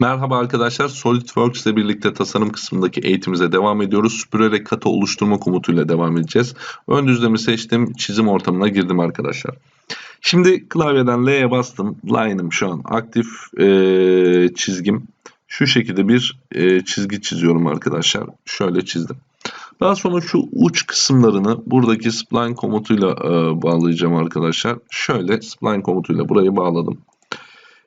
Merhaba arkadaşlar, SolidWorks ile birlikte tasarım kısmındaki eğitimimize devam ediyoruz. Süpürerek katı oluşturma komutuyla devam edeceğiz. Ön düzlemi seçtim, çizim ortamına girdim arkadaşlar. Şimdi klavyeden L'ye bastım. Line'ım şu an aktif ee, çizgim. Şu şekilde bir e, çizgi çiziyorum arkadaşlar. Şöyle çizdim. Daha sonra şu uç kısımlarını buradaki spline komutuyla e, bağlayacağım arkadaşlar. Şöyle spline komutuyla burayı bağladım.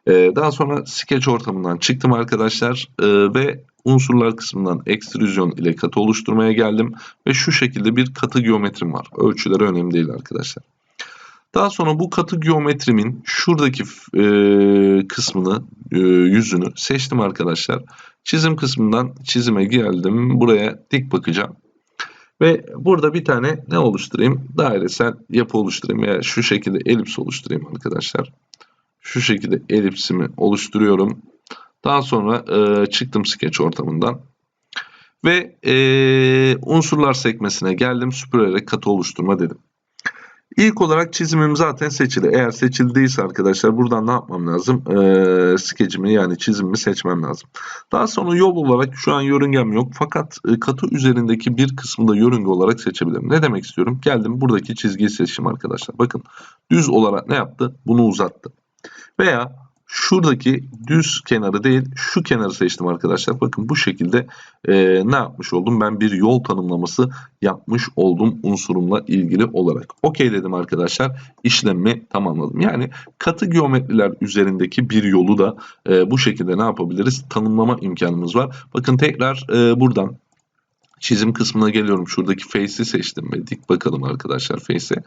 Ee, daha sonra sketch ortamından çıktım arkadaşlar ee, ve unsurlar kısmından ekstrüzyon ile katı oluşturmaya geldim ve şu şekilde bir katı geometrim var. Ölçüleri önemli değil arkadaşlar. Daha sonra bu katı geometrimin şuradaki e, kısmını, yüzünü seçtim arkadaşlar. Çizim kısmından çizime geldim. Buraya dik bakacağım. Ve burada bir tane ne oluşturayım? Dairesel yapı oluşturayım veya şu şekilde elips oluşturayım arkadaşlar şu şekilde elipsimi oluşturuyorum. Daha sonra e, çıktım sketch ortamından. Ve e, unsurlar sekmesine geldim. Süpürerek katı oluşturma dedim. İlk olarak çizimim zaten seçili. Eğer seçildiyse arkadaşlar buradan ne yapmam lazım? Ee, skecimi yani çizimimi seçmem lazım. Daha sonra yol olarak şu an yörüngem yok. Fakat e, katı üzerindeki bir kısmını da yörünge olarak seçebilirim. Ne demek istiyorum? Geldim buradaki çizgiyi seçtim arkadaşlar. Bakın düz olarak ne yaptı? Bunu uzattı. Veya şuradaki düz kenarı değil şu kenarı seçtim arkadaşlar. Bakın bu şekilde e, ne yapmış oldum? Ben bir yol tanımlaması yapmış oldum unsurumla ilgili olarak. Okey dedim arkadaşlar. İşlemi tamamladım. Yani katı geometriler üzerindeki bir yolu da e, bu şekilde ne yapabiliriz? Tanımlama imkanımız var. Bakın tekrar e, buradan çizim kısmına geliyorum. Şuradaki face'i seçtim ve dik bakalım arkadaşlar face'e.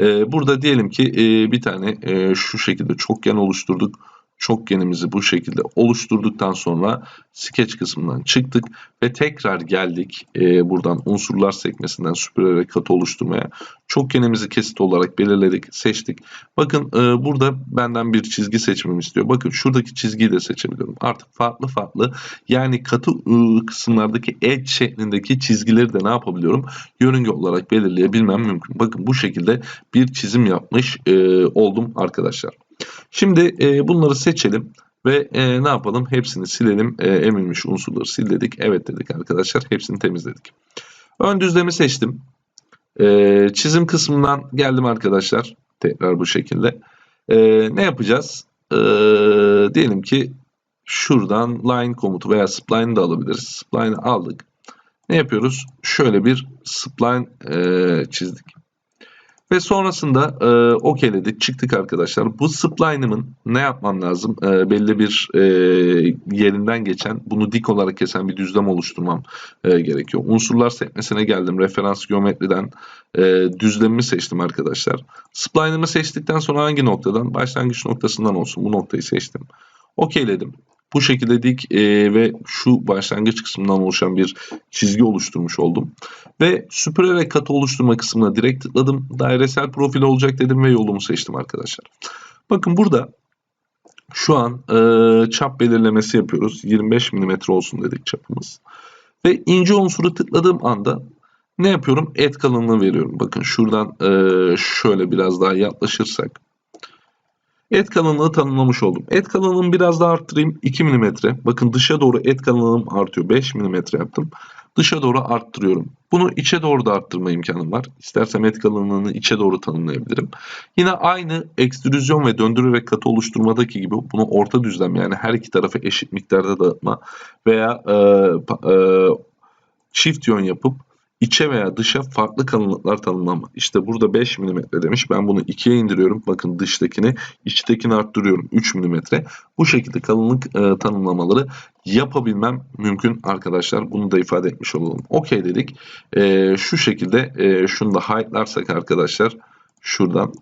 Ee, burada diyelim ki e, bir tane e, şu şekilde çokgen oluşturduk çokgenimizi bu şekilde oluşturduktan sonra sketch kısmından çıktık ve tekrar geldik e, buradan unsurlar sekmesinden süpürerek katı oluşturmaya. Çokgenimizi kesit olarak belirledik, seçtik. Bakın e, burada benden bir çizgi seçmemi istiyor. Bakın şuradaki çizgiyi de seçebiliyorum. Artık farklı farklı yani katı e, kısımlardaki edge şeklindeki çizgileri de ne yapabiliyorum? Yörünge olarak belirleyebilmem mümkün. Bakın bu şekilde bir çizim yapmış e, oldum arkadaşlar. Şimdi e, bunları seçelim ve e, ne yapalım? Hepsini silelim. E, emilmiş unsurları sildik. Evet dedik arkadaşlar. Hepsini temizledik. Ön düzlemi seçtim. E, çizim kısmından geldim arkadaşlar. Tekrar bu şekilde. E, ne yapacağız? E, diyelim ki şuradan line komutu veya spline de alabiliriz. Spline'ı aldık. Ne yapıyoruz? Şöyle bir spline e, çizdik. Ve sonrasında e, okeyledik çıktık arkadaşlar. Bu spline'ımın ne yapmam lazım? E, belli bir e, yerinden geçen bunu dik olarak kesen bir düzlem oluşturmam e, gerekiyor. Unsurlar sekmesine geldim. Referans geometriden e, düzlemimi seçtim arkadaşlar. Spline'ımı seçtikten sonra hangi noktadan? Başlangıç noktasından olsun. Bu noktayı seçtim. Okeyledim. Bu şekilde dik e, ve şu başlangıç kısmından oluşan bir çizgi oluşturmuş oldum. Ve süpürerek katı oluşturma kısmına direkt tıkladım. Dairesel profil olacak dedim ve yolumu seçtim arkadaşlar. Bakın burada şu an e, çap belirlemesi yapıyoruz. 25 mm olsun dedik çapımız. Ve ince unsuru tıkladığım anda ne yapıyorum? Et kalınlığı veriyorum. Bakın şuradan e, şöyle biraz daha yaklaşırsak Et kalınlığı tanımlamış oldum. Et kalınlığımı biraz daha arttırayım. 2 mm. Bakın dışa doğru et kalınlığım artıyor. 5 mm yaptım. Dışa doğru arttırıyorum. Bunu içe doğru da arttırma imkanım var. İstersem et kalınlığını içe doğru tanımlayabilirim. Yine aynı ekstrüzyon ve döndürerek katı oluşturmadaki gibi bunu orta düzlem yani her iki tarafı eşit miktarda dağıtma veya e, e, çift yön yapıp içe veya dışa farklı kalınlıklar tanımlama. İşte burada 5 mm demiş. Ben bunu 2'ye indiriyorum. Bakın dıştakini, içtekini arttırıyorum 3 mm. Bu şekilde kalınlık e, tanımlamaları yapabilmem mümkün arkadaşlar. Bunu da ifade etmiş olalım. Okey dedik. E, şu şekilde e, şunu da highlightlarsak arkadaşlar şuradan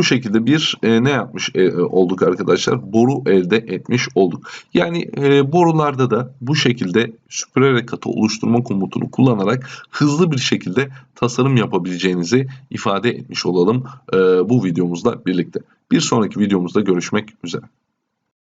bu şekilde bir e, ne yapmış e, olduk arkadaşlar? Boru elde etmiş olduk. Yani e, borularda da bu şekilde süpürerek katı oluşturma komutunu kullanarak hızlı bir şekilde tasarım yapabileceğinizi ifade etmiş olalım e, bu videomuzla birlikte. Bir sonraki videomuzda görüşmek üzere.